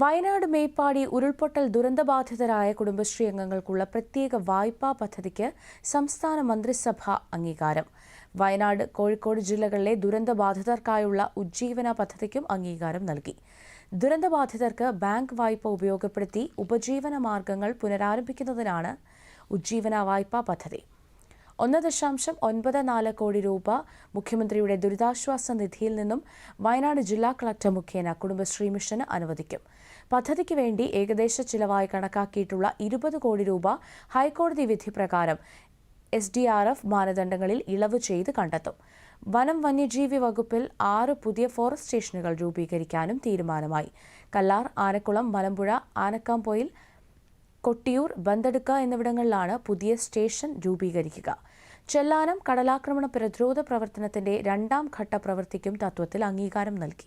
വയനാട് മേപ്പാടി ഉരുൾപൊട്ടൽ ദുരന്തബാധിതരായ കുടുംബശ്രീ അംഗങ്ങൾക്കുള്ള പ്രത്യേക വായ്പാ പദ്ധതിക്ക് സംസ്ഥാന മന്ത്രിസഭ അംഗീകാരം. വയനാട് കോഴിക്കോട് ജില്ലകളിലെ ദുരന്തബാധിതർക്കായുള്ള ഉജ്ജീവന പദ്ധതിക്കും അംഗീകാരം നൽകി. ദുരന്തബാധിതർക്ക് ബാങ്ക് വായ്പ ഉപയോഗപ്പെടുത്തി ഉപജീവന മാർഗങ്ങൾ പുനരാരംഭിക്കുന്നതിനാണ് ഉജ്ജീവന വായ്പാ പദ്ധതി. ഒന്ന് ദശാംശം ഒൻപത് നാല് കോടി രൂപ മുഖ്യമന്ത്രിയുടെ ദുരിതാശ്വാസ നിധിയിൽ നിന്നും വയനാട് ജില്ലാ കളക്ടർ മുഖേന കുടുംബശ്രീ മിഷന് അനുവദിക്കും. പദ്ധതിക്ക് വേണ്ടി ഏകദേശ ചിലവായി കണക്കാക്കിയിട്ടുള്ള ഇരുപത് കോടി രൂപ ഹൈക്കോടതി വിധി പ്രകാരം എസ് ഡി ആർ എഫ് മാനദണ്ഡങ്ങളിൽ ഇളവ് ചെയ്ത് കണ്ടെത്തും. വനം വന്യജീവി വകുപ്പിൽ ആറ് പുതിയ ഫോറസ്റ്റ് സ്റ്റേഷനുകൾ രൂപീകരിക്കാനും തീരുമാനമായി. കല്ലാർ ആനക്കുളം മലമ്പുഴ ആനക്കാംപൊയിൽ കൊട്ടിയൂർ ബന്തെടുക്ക എന്നിവിടങ്ങളിലാണ് പുതിയ സ്റ്റേഷൻ രൂപീകരിക്കുക. ചെല്ലാനം കടലാക്രമണ പ്രതിരോധ പ്രവർത്തനത്തിന്റെ രണ്ടാം ഘട്ട പ്രവൃത്തിക്കും തത്വത്തിൽ അംഗീകാരം നൽകി.